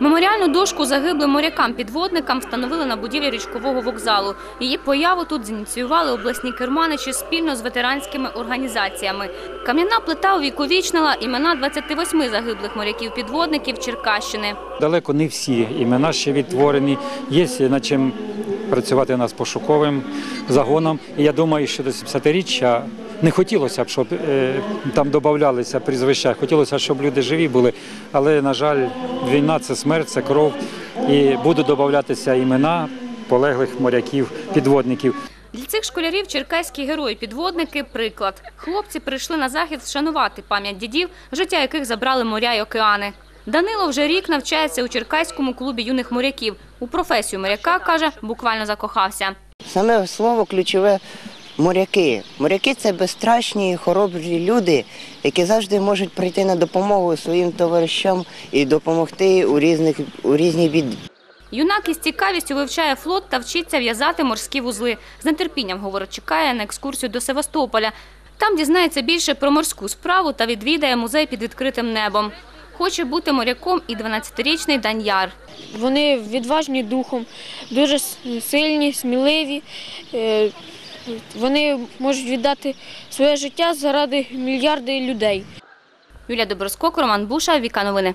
Меморіальну дошку загиблим морякам-підводникам встановили на будівлі річкового вокзалу. Її появу тут зініціювали обласні керманичі спільно з ветеранськими організаціями. Кам'яна плита увіковічнила імена 28 загиблих моряків-підводників Черкащини. Далеко не всі імена ще відтворені. Є над чим працювати нас пошуковим загоном. І я думаю, що до 70-річчя не хотілося б, щоб е, там додавалися прізвища. Хотілося, щоб люди живі були. Але, на жаль, війна це смерть, це кров. І будуть додаватися імена полеглих моряків, підводників. Для цих школярів черкаські герої-підводники – приклад. Хлопці прийшли на захід вшанувати пам'ять дідів, життя яких забрали моря й океани. Данило вже рік навчається у Черкаському клубі юних моряків. У професію моряка, каже, буквально закохався. Саме слово ключове моряки. Моряки це безстрашні, і хоробрі люди, які завжди можуть прийти на допомогу своїм товаришам і допомогти у різних у різній біді. Юнак із цікавістю вивчає флот та вчиться в'язати морські вузли. З нетерпінням, говорить, чекає на екскурсію до Севастополя. Там дізнається більше про морську справу та відвідає музей під відкритим небом. Хоче бути моряком і 12-річний Даньяр. Вони відважні духом, дуже сильні, сміливі. Вони можуть віддати своє життя заради мільярди людей. Юлія Доброскок, Роман Буша, Віка Новини.